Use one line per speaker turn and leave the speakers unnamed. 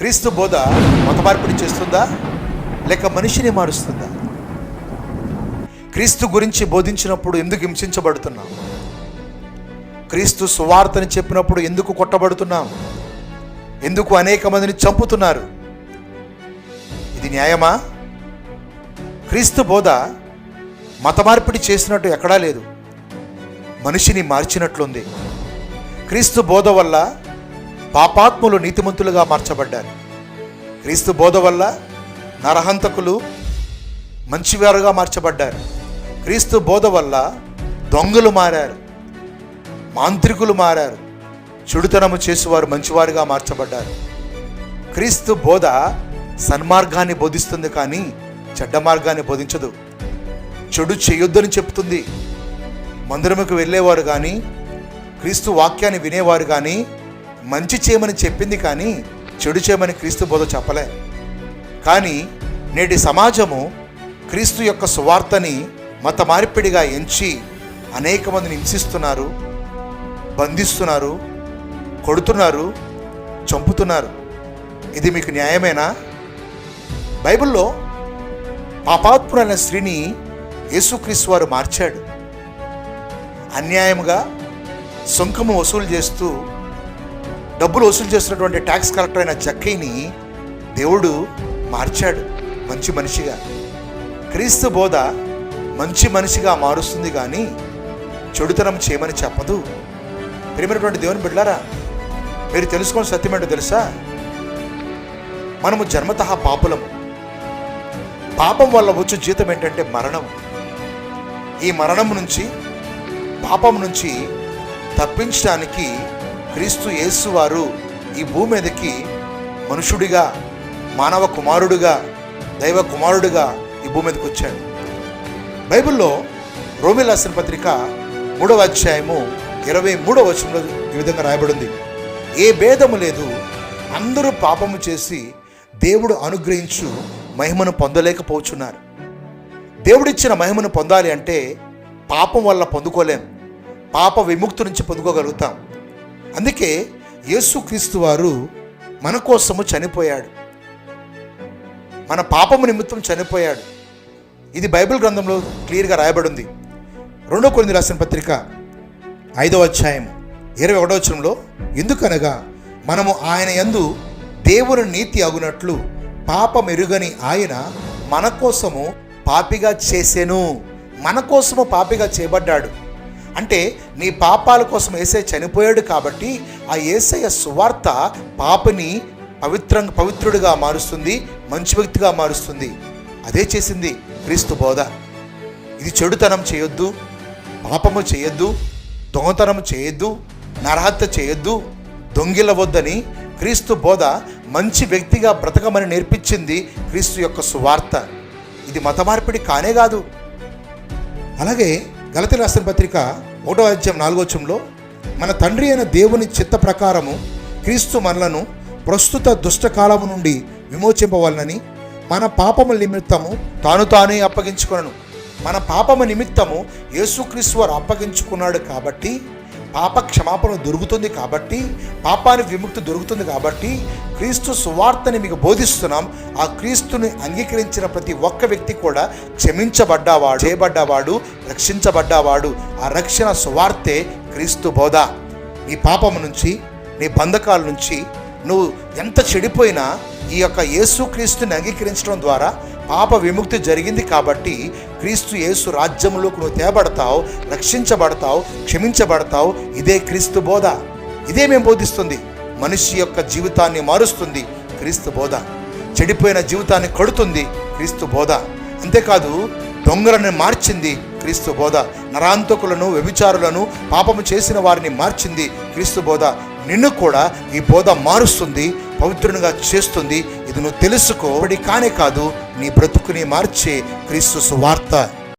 క్రీస్తు బోధ మత మార్పిడి చేస్తుందా? లేక మనిషిని మారుస్తుందా? క్రీస్తు గురించి బోధించినప్పుడు ఎందుకు హింసించబడుతున్నాం? క్రీస్తు సువార్తని చెప్పినప్పుడు ఎందుకు కొట్టబడుతున్నాం? ఎందుకు అనేక మందిని చంపుతున్నారు? ఇది న్యాయమా? క్రీస్తు బోధ మత మార్పిడి చేసినట్టు ఎక్కడా లేదు. మనిషిని మార్చినట్లుంది. క్రీస్తు బోధ వల్ల పాపాత్ములు నీతిమంతులుగా మార్చబడ్డారు. క్రీస్తు బోధ వల్ల నరహంతకులు మంచివారుగా మార్చబడ్డారు. క్రీస్తు బోధ వల్ల దొంగలు మారారు. మాంత్రికులు మారారు. చెడుతనము చేసేవారు మంచివారుగా మార్చబడ్డారు. క్రీస్తు బోధ సన్మార్గాన్ని బోధిస్తుంది కానీ చెడ్డ మార్గాన్ని బోధించదు. చెడు చేయొద్దని చెప్తుంది. మందిరముకు వెళ్ళేవారు కానీ క్రీస్తు వాక్యాన్ని వినేవారు కానీ మంచి చేయమని చెప్పింది కానీ చెడు చేయమని క్రీస్తు బోధ చెప్పలే. కానీ నేటి సమాజము క్రీస్తు యొక్క సువార్తని మత మార్పిడిగా ఎంచి అనేక మందిని హింసిస్తున్నారు బంధిస్తున్నారు కొడుతున్నారు చంపుతున్నారు. ఇది మీకు న్యాయమేనా? బైబిల్లో పాపాత్ముడైన స్త్రీని యేసుక్రీస్తు వారు మార్చాడు. అన్యాయముగా సుంకము వసూలు చేస్తూ డబ్బులు వసూలు చేస్తున్నటువంటి ట్యాక్స్ కలెక్టర్ అయిన జక్కైని దేవుడు మార్చాడు. మంచి మనిషిగా. క్రీస్తు బోధ మంచి మనిషిగా మారుస్తుంది కానీ చెడుతనం చేయమని చెప్పదు. ప్రేమైనటువంటి దేవుని బిడ్డారా మీరు తెలుసుకొని సత్యం ఏంటో తెలుసా? మనము జన్మతః పాపులము. పాపం వల్ల వచ్చు జీతం ఏంటంటే మరణం. ఈ మరణం నుంచి పాపం నుంచి తప్పించడానికి క్రీస్తు యేసు వారు ఈ భూమి మీదకి మనుషుడిగా మానవ కుమారుడుగా దైవ కుమారుడుగా ఈ భూమి మీదకి వచ్చాడు. బైబిల్లో రోమి రాసిన పత్రిక మూడవ అధ్యాయము ఇరవై మూడవ వచనంలో ఈ విధంగా రాయబడింది. ఏ భేదము లేదు అందరూ పాపము చేసి దేవుడు అనుగ్రహించు మహిమను పొందలేకపోతున్నారు దేవుడిచ్చిన మహిమను పొందాలి అంటే పాపం వల్ల పొందుకోలేం. పాప విముక్తి నుంచి పొందుకోగలుగుతాం. అందుకే యేసుక్రీస్తు వారు మన కోసము చనిపోయాడు. మన పాపము నిమిత్తం చనిపోయాడు. ఇది బైబిల్ గ్రంథంలో క్లియర్గా రాయబడింది. రెండో కొన్ని రాసిన పత్రిక ఐదవ అధ్యాయం ఇరవై ఒకటో వచనంలో ఎందుకనగా మనము ఆయన యందు దేవుని నీతి అగునట్లు పాపం ఎరుగని ఆయన మన కోసము పాపిగా చేసెను. మన కోసము పాపిగా చేయబడ్డాడు. అంటే నీ పాపాల కోసం ఏసై చనిపోయాడు కాబట్టి ఆ ఏసయ్య సువార్త పాపని పవిత్రంగా పవిత్రుడిగా మారుస్తుంది మంచి వ్యక్తిగా మారుస్తుంది. అదే చేసింది క్రీస్తు బోధ. ఇది చెడుతనం చేయొద్దు పాపము చేయొద్దు దొంగతనం చేయొద్దు నరహత్య చేయొద్దు దొంగిలవద్దని క్రీస్తు బోధ మంచి వ్యక్తిగా బ్రతకమని నేర్పించింది క్రీస్తు యొక్క సువార్త. ఇది మత మార్పిడి కానే కాదు. అలాగే గలతి రాసిన పత్రిక ఒకటో అధ్యాయం నాలుగోచంలో మన తండ్రి అయిన దేవుని చిత్త ప్రకారము క్రీస్తు మనలను ప్రస్తుత దుష్టకాలము నుండి విమోచింపవలనని మన పాపము నిమిత్తము తాను తానే అప్పగించుకున్నాను మన పాపము నిమిత్తము యేసుక్రీస్తు వారు అప్పగించుకున్నాడు కాబట్టి పాప క్షమాపణ దొరుకుతుంది కాబట్టి పాపానికి విముక్తి దొరుకుతుంది కాబట్టి క్రీస్తు సువార్తని మీకు బోధిస్తున్నాం. ఆ క్రీస్తుని అంగీకరించిన ప్రతి ఒక్క వ్యక్తి కూడా క్షమించబడ్డవాడు చేయబడ్డవాడు రక్షించబడ్డవాడు. ఆ రక్షణ సువార్తే క్రీస్తు బోధ. నీ పాపం నుంచి నీ బంధకాల నుంచి నువ్వు ఎంత చెడిపోయినా ఈ యొక్క యేసుక్రీస్తుని అంగీకరించడం ద్వారా పాప విముక్తి జరిగింది కాబట్టి క్రీస్తు యేసు రాజ్యంలోకి నువ్వు తేబడతావు రక్షించబడతావు క్షమించబడతావు. ఇదే క్రీస్తు బోధ. ఇదే మేము బోధిస్తుంది. మనిషి యొక్క జీవితాన్ని మారుస్తుంది. క్రీస్తు బోధ. చెడిపోయిన జీవితాన్ని కడుతుంది. క్రీస్తు బోధ. అంతేకాదు దొంగలను మార్చింది క్రీస్తు బోధ. నరాంతకులను వ్యభిచారులను పాపము చేసిన వారిని మార్చింది క్రీస్తు బోధ. నిన్ను కూడా ఈ బోధ మారుస్తుంది. పవిత్రునిగా చేస్తుంది. ఇది నువ్వు తెలుసుకో. కానే కాదు నీ బ్రతుకుని మార్చే క్రీస్తు సువార్త.